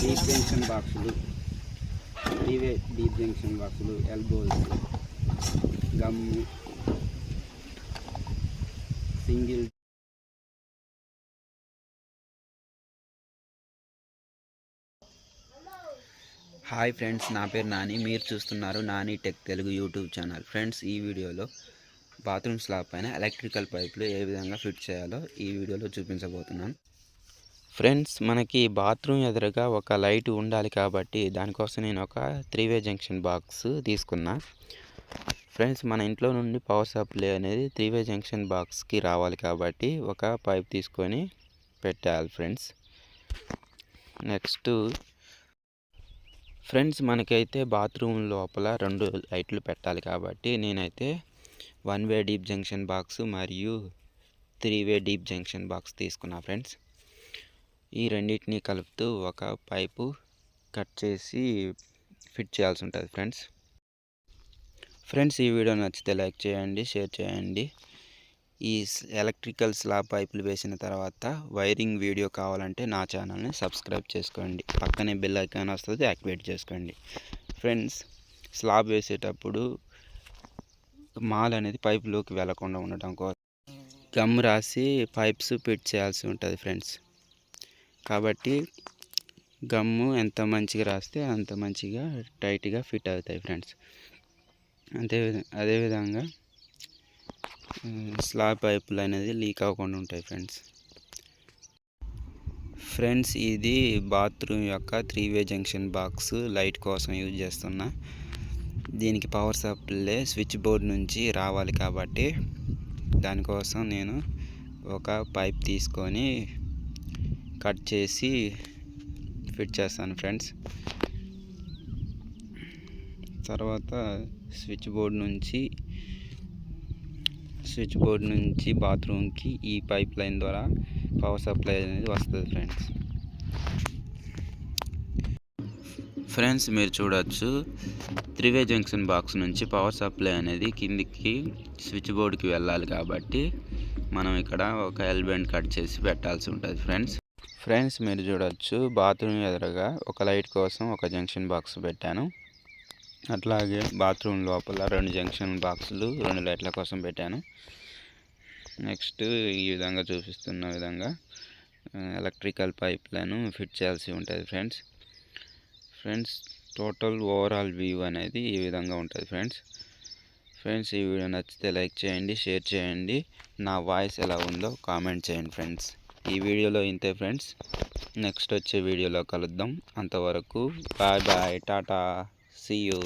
Deep junction బాక్సులు. ఇవే deep junction బాక్సులు elbows gum single hi friends నా పేరు నాని. మీరు చూస్తున్నారు Nani tech Telugu YouTube channel. Friends ఈ వీడియోలో బాత్రూమ్ స్లాబ్ పైన ఎలక్ట్రికల్ పైపులు ఏ విధంగా ఫిట్ చేయాలో ఈ వీడియోలో చూపించబోతున్నాను ఫ్రెండ్స్ మనకి బాత్రూమ్ ఎదురుగా ఒక లైట్ ఉండాలి కాబట్టి దానికోసం నేను ఒక త్రీ వే జంక్షన్ బాక్స్ తీసుకున్నా. ఫ్రెండ్స్ మన ఇంట్లో నుండి పవర్ సప్లై అనేది త్రీ వే జంక్షన్ బాక్స్కి రావాలి కాబట్టి ఒక పైప్ తీసుకొని పెట్టాలి ఫ్రెండ్స్. నెక్స్ట్ ఫ్రెండ్స్ మనకైతే బాత్రూమ్ లోపల రెండు లైట్లు పెట్టాలి కాబట్టి నేనైతే one way deep junction box మరియు three way deep junction box తీసుకున్నా ఫ్రెండ్స్. ఈ రెండింటిని కలుపుతూ ఒక పైపు కట్ చేసి ఫిట్ చేయాల్సి ఉంటుంది ఫ్రెండ్స్. ఫ్రెండ్స్ ఈ వీడియో నచ్చితే లైక్ చేయండి షేర్ చేయండి. ఈ ఎలక్ట్రికల్ స్లాబ్ పైపులు వేసిన తర్వాత వైరింగ్ వీడియో కావాలంటే నా ఛానల్ని సబ్స్క్రైబ్ చేసుకోండి. పక్కనే బెల్ ఐకాన్ వస్తుంది యాక్టివేట్ చేసుకోండి. ఫ్రెండ్స్ స్లాబ్ వేసేటప్పుడు మాల్ అనేది పైపులోకి వెళ్ళకుండా ఉండటం కోసం గమ్ రాసి పైప్స్ ఫిట్ చేయాల్సి ఉంటుంది ఫ్రెండ్స్. కాబట్టి గమ్ము ఎంత మంచిగా రాస్తే అంత మంచిగా టైట్గా ఫిట్ అవుతాయి ఫ్రెండ్స్. అంతే అదేవిధంగా స్లాబ్ పైపులు అనేది లీక్ అవ్వకుండా ఉంటాయి ఫ్రెండ్స్. ఫ్రెండ్స్ ఇది బాత్రూమ్ యొక్క three way junction box light కోసం యూజ్ చేస్తున్నా. దీనికి పవర్ సప్లై స్విచ్ బోర్డ్ నుంచి రావాలి కాబట్టి దానికోసం నేను ఒక పైప్ తీసుకొని కట్ చేసి ఫిట్ చేస్తాను ఫ్రెండ్స్ తర్వాత స్విచ్ బోర్డ్ నుంచి స్విచ్ బోర్డ్ నుంచి బాత్రూమ్కి ఈ పైప్ లైన్ ద్వారా పవర్ సప్లై అనేది వస్తుంది ఫ్రెండ్స్ ఫ్రెండ్స్ మీరు చూడొచ్చు. త్రివే జంక్షన్ బాక్స్ నుంచి పవర్ సప్లై అనేది కిందికి స్విచ్ బోర్డ్కి వెళ్ళాలి కాబట్టి మనం ఇక్కడ ఒక ఎల్బెండ్ కట్ చేసి పెట్టాల్సి ఉంటుంది ఫ్రెండ్స్. ఫ్రెండ్స్ మీరు చూడొచ్చు బాత్రూమ్ ఎదురుగా ఒక లైట్ కోసం ఒక జంక్షన్ బాక్స్ పెట్టాను. అట్లాగే బాత్రూమ్ లోపల రెండు జంక్షన్ బాక్సులు రెండు లైట్ల కోసం పెట్టాను. నెక్స్ట్ ఈ విధంగా చూపిస్తున్న విధంగా ఎలక్ట్రికల్ పైప్లను ఫిట్ చేయాల్సి ఉంటుంది friends. Friends total overall view అనేది ఈ విధంగా ఉంటుంది ఫ్రెండ్స్. ఫ్రెండ్స్ ఈ వీడియో నచ్చితే లైక్ చేయండి షేర్ చేయండి. నా వాయిస్ ఎలా ఉందో కామెంట్ చేయండి ఫ్రెండ్స్. ఈ వీడియోలో ఇంతే ఫ్రెండ్స్. నెక్స్ట్ వచ్చే వీడియోలో కలుద్దాం. అంతవరకు bye bye tata see you.